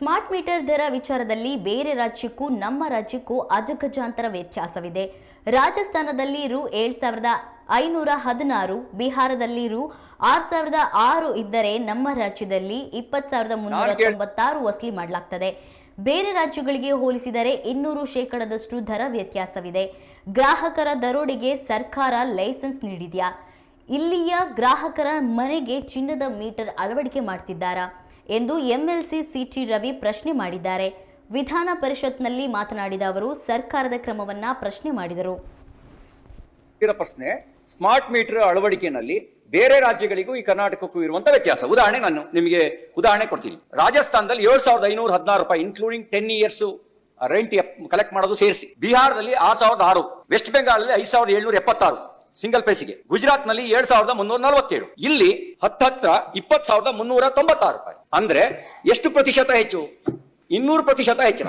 Smart meter ದರ ವಿಚಾರದಲ್ಲಿ ಬೇರೆ ರಾಜ್ಯಕ್ಕೂ ನಮ್ಮ ರಾಜ್ಯಕ್ಕೂ ಅಜಗಜಾಂತರ ವ್ಯತ್ಯಾಸವಿದೆ. ರಾಜಸ್ಥಾನದಲ್ಲಿ ರು ಏಳ್ ಸಾವಿರದ ಐನೂರ ಹದಿನಾರು ಬಿಹಾರದಲ್ಲಿ ರು ಆರ್ ಸಾವಿರದ ಆರು ಇದ್ದರೆ ನಮ್ಮ ರಾಜ್ಯದಲ್ಲಿ ಇಪ್ಪತ್ತು ಸಾವಿರದ ಮುನ್ನೂರ ತೊಂಬತ್ತಾರು ವಸೂಲಿ ಮಾಡಲಾಗ್ತದೆ. ಬೇರೆ ರಾಜ್ಯಗಳಿಗೆ ಹೋಲಿಸಿದರೆ ಇನ್ನೂರು ಶೇಕಡದಷ್ಟು ದರ ವ್ಯತ್ಯಾಸವಿದೆ. ಗ್ರಾಹಕರ ದರೋಡೆಗೆ ಸರ್ಕಾರ ಲೈಸೆನ್ಸ್ ನೀಡಿದೆಯಾ? ಇಲ್ಲಿಯ ಗ್ರಾಹಕರ ಮನೆಗೆ ಚಿನ್ನದ ಮೀಟರ್ ಅಳವಡಿಕೆ ಮಾಡ್ತಿದ್ದಾರಾ? ಎಂದು ಎಂಎಲ್ಸಿ ಸಿಟಿ ರವಿ ಪ್ರಶ್ನೆ ಮಾಡಿದ್ದಾರೆ. ವಿಧಾನ ಪರಿಷತ್ನಲ್ಲಿ ಮಾತನಾಡಿದ ಅವರು, ಸರ್ಕಾರದ ಕ್ರಮವನ್ನ ಪ್ರಶ್ನೆ ಮಾಡಿದರು. ಪ್ರಶ್ನೆ, ಸ್ಮಾರ್ಟ್ ಮೀಟರ್ ಅಳವಡಿಕೆಯಲ್ಲಿ ಬೇರೆ ರಾಜ್ಯಗಳಿಗೂ ಈ ಕರ್ನಾಟಕಕ್ಕೂ ಇರುವಂತ ವ್ಯತ್ಯಾಸ. ಉದಾಹರಣೆ ನಾನು ನಿಮಗೆ ಉದಾಹರಣೆ ಕೊಡ್ತೀನಿ. ರಾಜಸ್ಥಾನದಲ್ಲಿ ಏಳು ಸಾವಿರದ ಐನೂರ ಹದಿನಾರು ರೂಪಾಯಿ including ten years rent collect ಮಾಡೋದು ಸೇರಿಸಿ. ಬಿಹಾರದಲ್ಲಿ ಆರು ಸಾವಿರದ ಆರು ವೆಸ್ಟ್ ಬೆಂಗಾಲ್ ಐದು ಸಾವಿರದ ಏಳ್ನೂರ ಎಪ್ಪತ್ತಾರು. ಸಿಂಗಲ್ ಪೇಸಿಗೆ. ಗುಜರಾತ್ನಲ್ಲಿ ಎರಡ್ ಸಾವಿರದ ಮುನ್ನೂರ ನಲವತ್ತೇಳು. ಇಲ್ಲಿ ಹತ್ತತ್ರ ಇಪ್ಪತ್ ಸಾವಿರದ ಮುನ್ನೂರ ತೊಂಬತ್ತಾರು ರೂಪಾಯಿ. ಅಂದ್ರೆ ಎಷ್ಟು ಪ್ರತಿಶತ ಹೆಚ್ಚು? ಇನ್ನೂರು ಪ್ರತಿಶತ ಹೆಚ್ಚು.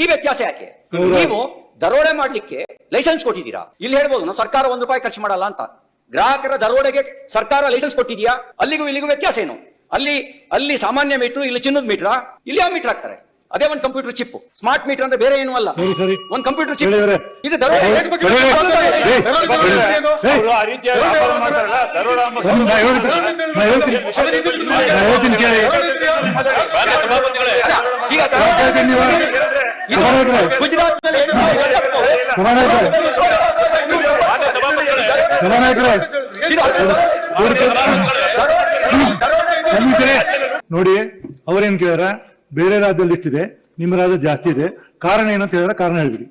ಈ ವ್ಯತ್ಯಾಸ ಯಾಕೆ? ನೀವು ದರೋಡೆ ಮಾಡ್ಲಿಕ್ಕೆ ಲೈಸೆನ್ಸ್ ಕೊಟ್ಟಿದ್ದೀರಾ? ಇಲ್ಲಿ ಹೇಳ್ಬೋದು ಸರ್ಕಾರ ಒಂದು ರೂಪಾಯಿ ಖರ್ಚು ಮಾಡಲ್ಲ ಅಂತ. ಗ್ರಾಹಕರ ದರೋಡೆಗೆ ಸರ್ಕಾರ ಲೈಸೆನ್ಸ್ ಕೊಟ್ಟಿದ್ಯಾ ಅಲ್ಲಿಗೂ ಇಲ್ಲಿಗೂ ವ್ಯತ್ಯಾಸ ಏನು? ಅಲ್ಲಿ ಅಲ್ಲಿ ಸಾಮಾನ್ಯ ಮೀಟರ್ ಇಲ್ಲಿ ಚಿನ್ನದ ಮೀಟರ್? ಇಲ್ಲಿ ಯಾವ ಮೀಟರ್ ಹಾಕ್ತಾರೆ. ಅದೇ ಒಂದು ಕಂಪ್ಯೂಟರ್ ಚಿಪ್ ಸ್ಮಾರ್ಟ್ ಮೀಟರ್ ಅಂದ್ರೆ ಬೇರೆ ಏನು ಅಲ್ಲ ಸರಿ, ಸರಿ. ಒಂದು ಕಂಪ್ಯೂಟರ್ ಚಿಪ್. ಇದು ನಮ್ಮಿದ್ರೆ ನೋಡಿ ಅವ್ರೇನ್ ಕೇಳ್ಯಾರ ಬೇರೆ ರಾಜ್ಯದಲ್ಲಿ ಇಷ್ಟಿದೆ ನಿಮ್ಮ ರಾಜ್ಯ ಜಾಸ್ತಿ ಇದೆ. ಕಾರಣ ಏನಂತ ಹೇಳಿದ್ರೆ ಕಾರಣ ಹೇಳ್ಬಿಡಿ.